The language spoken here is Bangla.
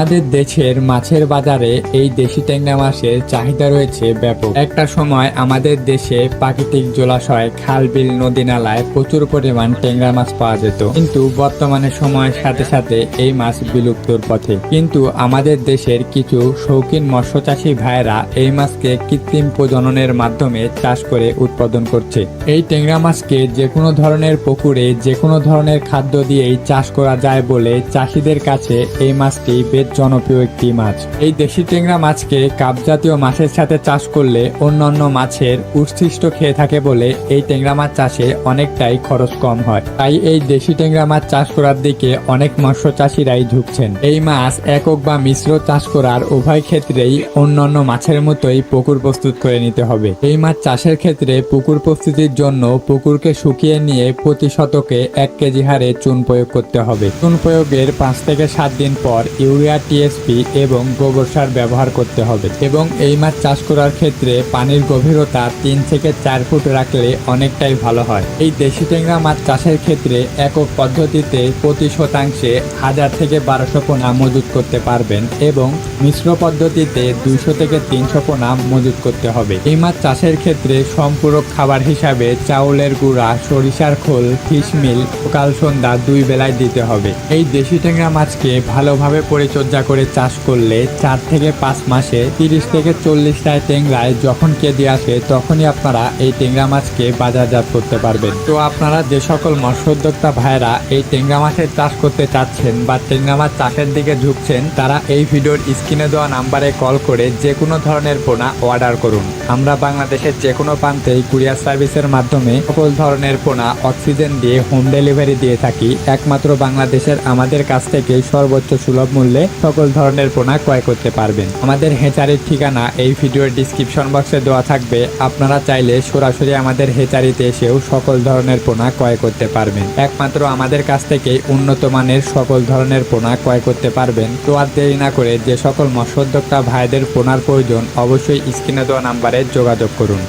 আমাদের দেশের মাছের বাজারে এই দেশি ট্যাংরা মাছের চাহিদা রয়েছে ব্যাপক। একটা সময় আমাদের দেশে প্রাকৃতিক জলাশয় খাল বিল নদী নালায় প্রচুর পরিমাণ ট্যাংরা মাছ পাওয়া যেত। কিন্তু বর্তমানে সময়ের সাথে সাথে এই মাছ বিলুপ্তর পথে। কিন্তু আমাদের দেশের কিছু শৌখিন মৎস্য চাষী ভাইয়েরা এই মাছকে কৃত্রিম প্রজননের মাধ্যমে চাষ করে উৎপাদন করছে। এই ট্যাংরা মাছকে যে কোনো ধরনের পুকুরে যে কোনো ধরনের খাদ্য দিয়েই চাষ করা যায় বলে চাষিদের কাছে এই মাছটি বেশ জনপ্রিয় একটি মাছ। এই দেশি ট্যাংরা মাছকে কাপ জাতীয় মাছের সাথে চাষ করলে অন্যান্য মাছের উচ্ছিষ্ট খেয়ে থাকে বলে এই ট্যাংরা মাছ চাষে অনেকটাই খরচ কম হয়। তাই এই দেশি ট্যাংরা মাছ চাষ করার দিকে অনেক মৎস্য চাষিরাই ঝুঁকছেন। এই মাছ একক বা মিশ্র চাষ করার উভয় ক্ষেত্রেই অন্যান্য মাছের মতোই পুকুর প্রস্তুত করে নিতে হবে। এই মাছ চাষের ক্ষেত্রে পুকুর প্রস্তুতির জন্য পুকুরকে শুকিয়ে নিয়ে প্রতি শতকে এক কেজি হারে চুন প্রয়োগ করতে হবে। চুন প্রয়োগের পাঁচ থেকে সাত দিন পর ইউরিয়া টিএসপি এবং গোবর সার ব্যবহার করতে হবে এবং এই মাছ চাষ করার ক্ষেত্রে পানির গভীরতা তিন থেকে চার ফুট রাখলে অনেকটাই ভালো হয়। এই দেশি ট্যাংরা মাছ চাষের ক্ষেত্রে একক পদ্ধতিতে প্রতি শতাংশে হাজার থেকে বারোশো পোনা মজুত করতে পারবেন এবং মিশ্র পদ্ধতিতে দুইশো থেকে তিনশো পোনা মজুত করতে হবে। এই মাছ চাষের ক্ষেত্রে সম্পূরক খাবার হিসাবে চাউলের গুঁড়া, সরিষার খোল ফিশমিল সকাল সন্ধ্যা দুই বেলায় দিতে হবে। এই দেশি ট্যাংরা মাছকে ভালোভাবে পরিচর্যা করে চাষ করলে চার থেকে পাঁচ মাসে তিরিশ থেকে চল্লিশটায় ট্যাংরায় যখন কেজি আসে, তখনই আপনারা এই ট্যাংরা মাছকে বাজারজাত করতে পারবেন। তো আপনারা যে সকল মৎস্য উদ্যোক্তা ভাইরা এই ট্যাংরা মাছের চাষ করতে চাচ্ছেন বা ট্যাংরা মাছ চাষের দিকে ঝুঁকছেন, তারা এই ভিডিওর স্ক্রিনে দেওয়া নাম্বারে কল করে যে কোনো ধরনের পোনা অর্ডার করুন। আমরা বাংলাদেশের যে কোনো প্রান্তেই কুরিয়ার সার্ভিসের মাধ্যমে সকল ধরনের পোনা অক্সিজেন দিয়ে হোম ডেলিভারি দিয়ে থাকি। একমাত্র বাংলাদেশের আমাদের কাছ থেকে সর্বোচ্চ সুলভ মূল্যে সকল ধরনের পোনা ক্রয় করতে পারবেন। আমাদের হেচারির ঠিকানা এই ভিডিওর ডিসক্রিপশন বক্সে দেওয়া থাকবে। আপনারা চাইলে সরাসরি আমাদের হেচারিতে এসেও সকল ধরনের পোনা ক্রয় করতে পারবেন। একমাত্র আমাদের কাছ থেকে উন্নত মানের সকল ধরনের পোনা ক্রয় করতে পারবেন। তো আর দেরি না করে যে সকল মৎস্যোদ্যোক্তা ভাইদের পোনার প্রয়োজন অবশ্যই স্ক্রিনে দেওয়া নাম্বারে যোগাযোগ করুন।